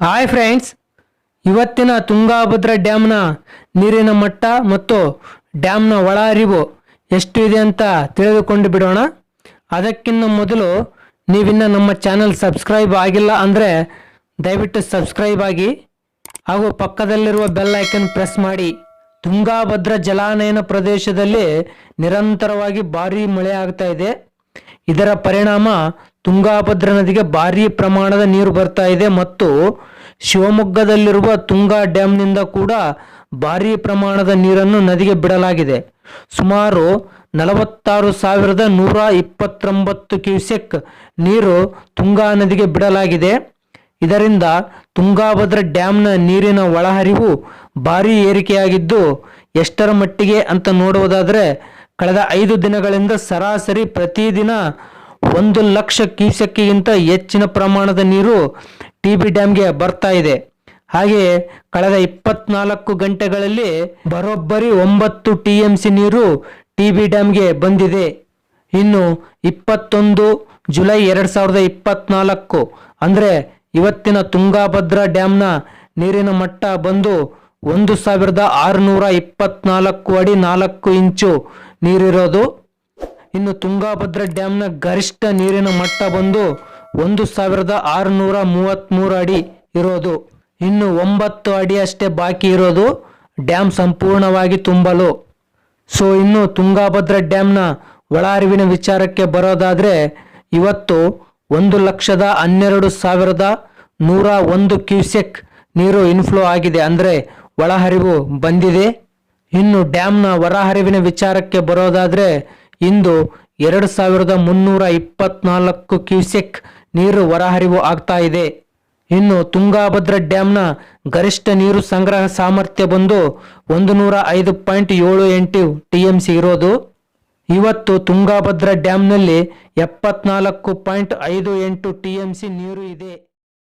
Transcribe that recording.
Hi friends ಇವತ್ತಿನ ತುಂಗಾಭದ್ರಾ ಡ್ಯಾಮ್ನ ನೀರಿನ ಮಟ್ಟ ಮತ್ತು ಡ್ಯಾಮ್ನ ಒಳ ಅರಿವು ಎಷ್ಟು ಇದೆ ಅಂತ ತಿಳಿದುಕೊಂಡು ಬಿಡೋಣ. ಅದಕ್ಕಿಂತ ಮೊದಲು ನೀವಿನ್ನ ನಮ್ಮ ಚಾನಲ್ ಸಬ್ಸ್ಕ್ರೈಬ್ ಆಗಿಲ್ಲ ಅಂದರೆ ದಯವಿಟ್ಟು ಸಬ್ಸ್ಕ್ರೈಬ್ ಆಗಿ ಹಾಗೂ ಪಕ್ಕದಲ್ಲಿರುವ ಬೆಲ್ ಐಕನ್ ಪ್ರೆಸ್ ಮಾಡಿ. ತುಂಗಾಭದ್ರಾ ಜಲಾನಯನ ಪ್ರದೇಶದಲ್ಲಿ ನಿರಂತರವಾಗಿ ಭಾರೀ ಮಳೆ ಆಗ್ತಾ ಇದೆ. ಇದರ ಪರಿಣಾಮ ತುಂಗಾಭದ್ರಾ ನದಿಗೆ ಭಾರೀ ಪ್ರಮಾಣದ ನೀರು ಬರ್ತಾ ಇದೆ ಮತ್ತು ಶಿವಮೊಗ್ಗದಲ್ಲಿರುವ ತುಂಗಾ ಡ್ಯಾಂನಿಂದ ಕೂಡ ಭಾರೀ ಪ್ರಮಾಣದ ನೀರನ್ನು ನದಿಗೆ ಬಿಡಲಾಗಿದೆ. ಸುಮಾರು ನಲವತ್ತಾರು ಸಾವಿರದ ನೂರ ಇಪ್ಪತ್ತೊಂಬತ್ತು ಕ್ಯೂಸೆಕ್ ನೀರು ತುಂಗಾ ನದಿಗೆ ಬಿಡಲಾಗಿದೆ. ಇದರಿಂದ ತುಂಗಾಭದ್ರ ಡ್ಯಾಮ್ನ ನೀರಿನ ಒಳಹರಿವು ಭಾರೀ ಏರಿಕೆಯಾಗಿದ್ದು, ಎಷ್ಟರ ಮಟ್ಟಿಗೆ ಅಂತ ನೋಡುವುದಾದರೆ, ಕಳೆದ ಐದು ದಿನಗಳಿಂದ ಸರಾಸರಿ ಪ್ರತಿದಿನ ಒಂದು ಲಕ್ಷ ಕ್ಯೂಸೆಕ್ಕಿಗಿಂತ ಹೆಚ್ಚಿನ ಪ್ರಮಾಣದ ನೀರು ಟಿ ಬಿ ಡ್ಯಾಮ್ಗೆ ಬರ್ತಾ ಇದೆ. ಹಾಗೆಯೇ ಕಳೆದ ಇಪ್ಪತ್ನಾಲ್ಕು ಗಂಟೆಗಳಲ್ಲಿ ಬರೋಬ್ಬರಿ ಒಂಬತ್ತು ಟಿ ಎಂ ಸಿ ನೀರು ಟಿ ಬಿ ಡ್ಯಾಮ್ಗೆ ಬಂದಿದೆ. ಇನ್ನು ಇಪ್ಪತ್ತೊಂದು ಜುಲೈ ಎರಡು ಸಾವಿರದ ಇಪ್ಪತ್ನಾಲ್ಕು ಅಂದರೆ ಇವತ್ತಿನ ತುಂಗಾಭದ್ರಾ ಡ್ಯಾಮ್ನ ನೀರಿನ ಮಟ್ಟ ಬಂದು ಒಂದು ಸಾವಿರದ ಆರುನೂರ ಇಪ್ಪತ್ನಾಲ್ಕು ಅಡಿ ನಾಲ್ಕು ಇಂಚು ನೀರಿರೋದು. ಇನ್ನು ತುಂಗಾಭದ್ರಾ ಡ್ಯಾಮ್ನ ಗರಿಷ್ಠ ನೀರಿನ ಮಟ್ಟ ಬಂದು ಒಂದು ಸಾವಿರದ ಆರುನೂರ ಮೂವತ್ತ್ಮೂರು ಅಡಿ ಇರೋದು. ಇನ್ನು ಒಂಬತ್ತು ಅಡಿಯಷ್ಟೇ ಬಾಕಿ ಇರೋದು ಡ್ಯಾಮ್ ಸಂಪೂರ್ಣವಾಗಿ ತುಂಬಲು. ಸೊ, ಇನ್ನು ತುಂಗಾಭದ್ರಾ ಡ್ಯಾಮ್ನ ಒಳಹರಿವಿನ ವಿಚಾರಕ್ಕೆ ಬರೋದಾದರೆ ಇವತ್ತು ಒಂದು ಲಕ್ಷದ ಹನ್ನೆರಡು ಸಾವಿರದ ನೂರ ಒಂದು ಕ್ಯೂಸೆಕ್ ನೀರು ಇನ್ಫ್ಲೋ ಆಗಿದೆ. ಅಂದರೆ ಒಳಹರಿವು ಬಂದಿದೆ. ಇನ್ನು ಡ್ಯಾಮ್ನ ಹೊರಹರಿವಿನ ವಿಚಾರಕ್ಕೆ ಬರೋದಾದರೆ ಇಂದು ಎರಡು ಸಾವಿರದ ಮುನ್ನೂರ ಇಪ್ಪತ್ನಾಲ್ಕು ಕ್ಯೂಸೆಕ್ ನೀರು ಹೊರಹರಿವು ಆಗ್ತಾ ಇದೆ. ಇನ್ನು ತುಂಗಾಭದ್ರಾ ಡ್ಯಾಮ್ನ ಗರಿಷ್ಠ ನೀರು ಸಂಗ್ರಹ ಸಾಮರ್ಥ್ಯ ಬಂದು ಒಂದು ನೂರ ಐದು ಪಾಯಿಂಟ್ ಏಳು ಎಂಟು ಟಿ ಎಂ ಸಿ ಇರೋದು. ಇವತ್ತು ತುಂಗಾಭದ್ರಾ ಡ್ಯಾಮ್ನಲ್ಲಿ ಎಪ್ಪತ್ನಾಲ್ಕು ಪಾಯಿಂಟ್ ಐದು ಎಂಟು ಟಿ ಎಂ ಸಿ ನೀರು ಇದೆ.